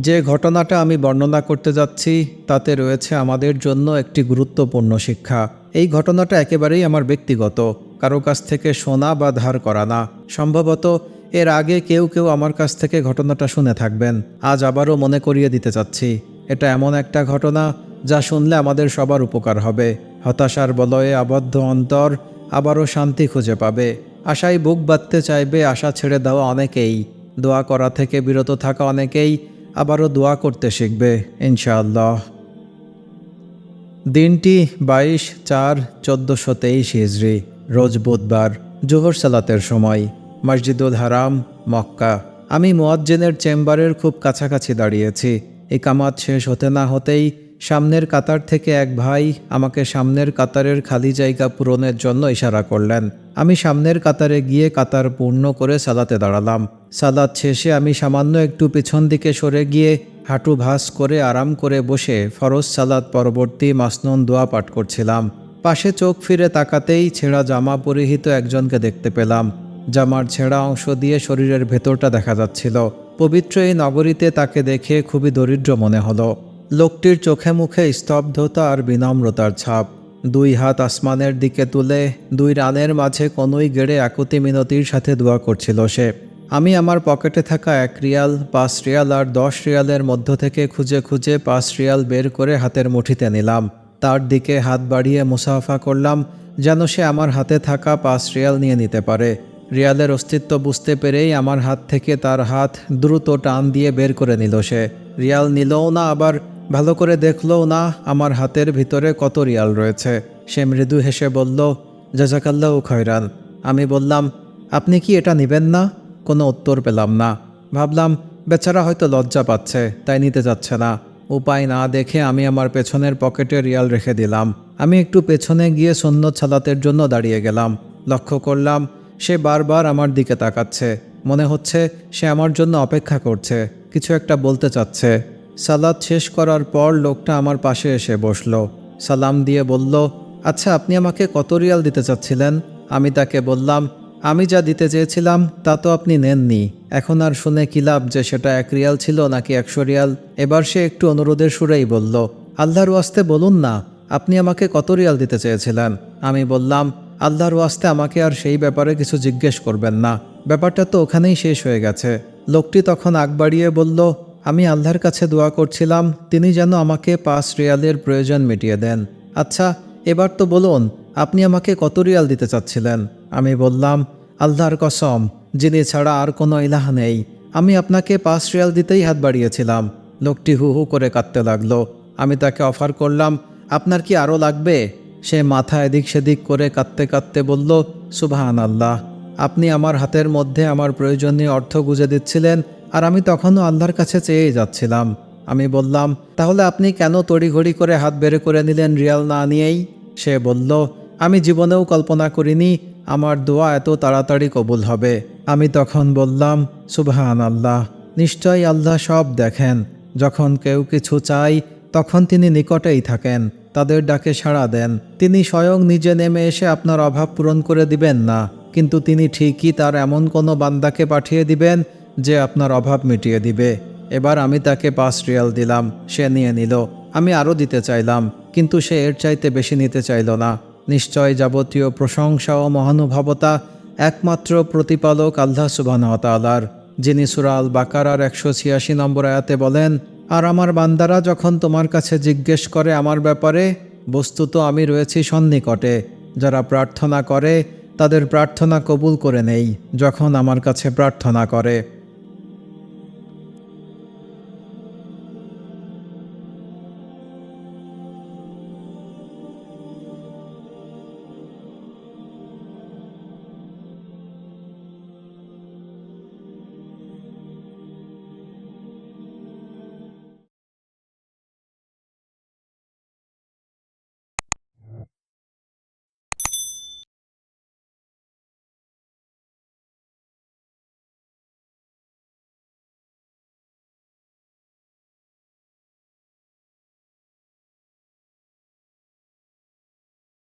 যে ঘটনাটা আমি বর্ণনা করতে যাচ্ছি, তাতে রয়েছে আমাদের জন্য একটি গুরুত্বপূর্ণ শিক্ষা। এই ঘটনাটা একেবারেই আমার ব্যক্তিগত। কারও কাছ থেকে শোনা বা ধার করা না। সম্ভবত এর আগে কেউ কেউ আমার কাছ থেকে ঘটনাটা শুনে থাকবেন। আজ আবারও মনে করিয়ে দিতে চাচ্ছি। এটা এমন একটা ঘটনা যা শুনলে আমাদের সবার উপকার হবে। হতাশার বলয়ে আবদ্ধ অন্তর আবারও শান্তি খুঁজে পাবে। আশায় বুক বাঁধতে চাইবে আশা ছেড়ে দেওয়া অনেকেই। দোয়া করা থেকে বিরত থাকা অনেকেই আবারও দোয়া করতে শিখবে, ইনশাআল্লাহ। দিনটি বাইশ চার চোদ্দোশো তেইশ হিজড়ি রোজ বুধবার, জোহর সালাতের সময়, মসজিদুল হারাম, মক্কা। আমি মোয়াজ্জেনের চেম্বারের খুব কাছাকাছি দাঁড়িয়েছি। একামাত শেষ হতে না হতেই সামনের কাতার থেকে এক ভাই আমাকে সামনের কাতারের খালি জায়গা পূরণের জন্য ইশারা করলেন। আমি সামনের কাতারে গিয়ে কাতার পূর্ণ করে সালাতে দাঁড়ালাম। সালাত শেষে আমি সামান্য একটু পিছন দিকে সরে গিয়ে হাঁটু ভাস করে আরাম করে বসে ফরজ সালাত পরবর্তী মাসনুন দোয়া পাঠ করছিলাম। পাশে চোখ ফিরে তাকাতেই ছেঁড়া জামা পরিহিত একজনকে দেখতে পেলাম। জামার ছেঁড়া অংশ দিয়ে শরীরের ভেতরটা দেখা যাচ্ছিল। পবিত্র এই নগরীতে তাকে দেখে খুবই দরিদ্র মনে হলো। লোকটির চোখে মুখে স্তব্ধতা আর বিনম্রতার ছাপ। দুই হাত আসমানের দিকে তুলে দুই রানের মাঝে কোনোই গেড়ে একুতি মিনতির সাথে দোয়া করছিল সে। আমি আমার পকেটে থাকা এক রিয়াল, পাঁচ রিয়াল আর দশ রিয়ালের মধ্য থেকে খুঁজে খুঁজে পাঁচ রিয়াল বের করে হাতের মুঠিতে নিলাম। তার দিকে হাত বাড়িয়ে মুসাফা করলাম যেন সে আমার হাতে থাকা পাঁচ রিয়াল নিয়ে নিতে পারে। রিয়ালের অস্তিত্ব বুঝতে পেরেই আমার হাত থেকে তার হাত দ্রুত টান দিয়ে বের করে নিল সে। রিয়াল নিলও না, আবার ভালো করে দেখলও না আমার হাতের ভিতরে কত রিয়াল রয়েছে। সে মৃদু হেসে বলল, জাজাকাল্লাহ খয়রান। আমি বললাম, আপনি কি এটা নেবেন না? কোনো উত্তর পেলাম না। ভাবলাম, বেচারা হয়তো লজ্জা পাচ্ছে, তাই নিতে যাচ্ছে না। উপায় না দেখে আমি আমার পেছনের পকেটে রিয়াল রেখে দিলাম। আমি একটু পেছনে গিয়ে সৈন্য ছালাতের জন্য দাঁড়িয়ে গেলাম। লক্ষ্য করলাম, সে বারবার আমার দিকে তাকাচ্ছে। মনে হচ্ছে সে আমার জন্য অপেক্ষা করছে, কিছু একটা বলতে চাচ্ছে। সালাদ শেষ করার পর লোকটা আমার পাশে এসে বসল। সালাম দিয়ে বলল আচ্ছা আপনি আমাকে কত রিয়াল দিতে চাচ্ছিলেন? আমি তাকে বললাম, আমি যা দিতে চেয়েছিলাম, তা তো আপনি নেননি। এখন আর শুনে কি লাভ যে সেটা এক রিয়াল ছিল নাকি একশো রিয়াল? এবার সে একটু অনুরোধের সুরেই বলল, আল্লাহর ওয়াস্তে বলুন না, আপনি আমাকে কত রিয়াল দিতে চেয়েছিলেন? আমি বললাম, আল্লাহর ওয়াস্তে আমাকে আর সেই ব্যাপারে কিছু জিজ্ঞেস করবেন না। ব্যাপারটা তো ওখানেই শেষ হয়ে গেছে। লোকটি তখন আগ বাড়িয়ে বলল আমি আল্লাহর কাছে দোয়া করছিলাম, তিনি যেন আমাকে পাঁচ রিয়ালের প্রয়োজন মিটিয়ে দেন। আচ্ছা এবার তো বলুন, আপনি আমাকে কত রিয়াল দিতে চাচ্ছিলেন? আমি বললাম, আল্লাহর কসম, যিনি ছাড়া আর কোনো ইলাহ নেই। আমি আপনাকে পাঁচ রিয়াল দিতেই হাত বাড়িয়েছিলাম। লোকটি হু হু করে কাঁদতে লাগল। আমি তাকে অফার করলাম, আপনার কি আরও লাগবে? সে মাথা এদিক সেদিক করে কাঁদতে কাঁদতে বলল সুবাহান আল্লাহ আপনি আমার হাতের মধ্যে আমার প্রয়োজনীয় অর্থ গুজে দিচ্ছিলেন আর আমি তখনও আল্লাহর কাছে চেয়েই যাচ্ছিলাম। আমি বললাম, তাহলে আপনি কেন তড়িঘড়ি করে হাত বের করে নিলেন রিয়াল না নিয়েই? সে বলল, আমি জীবনেও কল্পনা করিনি, আমার দোয়া এত তাড়াতাড়ি কবুল হবে। আমি তখন বললাম সুবহান আল্লাহ নিশ্চয়ই আল্লাহ সব দেখেন। যখন কেউ কিছু চাই, তখন তিনি নিকটেই থাকেন, তাদের ডাকে সাড়া দেন। তিনি স্বয়ং নিজে নেমে এসে আপনার অভাব পূরণ করে দিবেন না, কিন্তু তিনি ঠিকই তার এমন কোনো বান্দাকে পাঠিয়ে দিবেন যে আপনার অভাব মিটিয়ে দিবে। এবার আমি তাকে পাঁচ রিয়াল দিলাম, সে নিয়ে নিল। আমি আরও দিতে চাইলাম, কিন্তু সে এর চাইতে বেশি নিতে চাইল না। নিশ্চয় যাবতীয় প্রশংসা ও মহানুভবতা একমাত্র প্রতিপালক আল্লাহ সুবাহতালার যিনি সুরাল বাকারার একশো ছিয়াশি নম্বর আয়াতে বলেন, আর আমার বান্দারা যখন তোমার কাছে জিজ্ঞেস করে আমার ব্যাপারে, বস্তুত আমি রয়েছি সন্নিকটে। যারা প্রার্থনা করে, তাদের প্রার্থনা কবুল করে নেই, যখন আমার কাছে প্রার্থনা করে।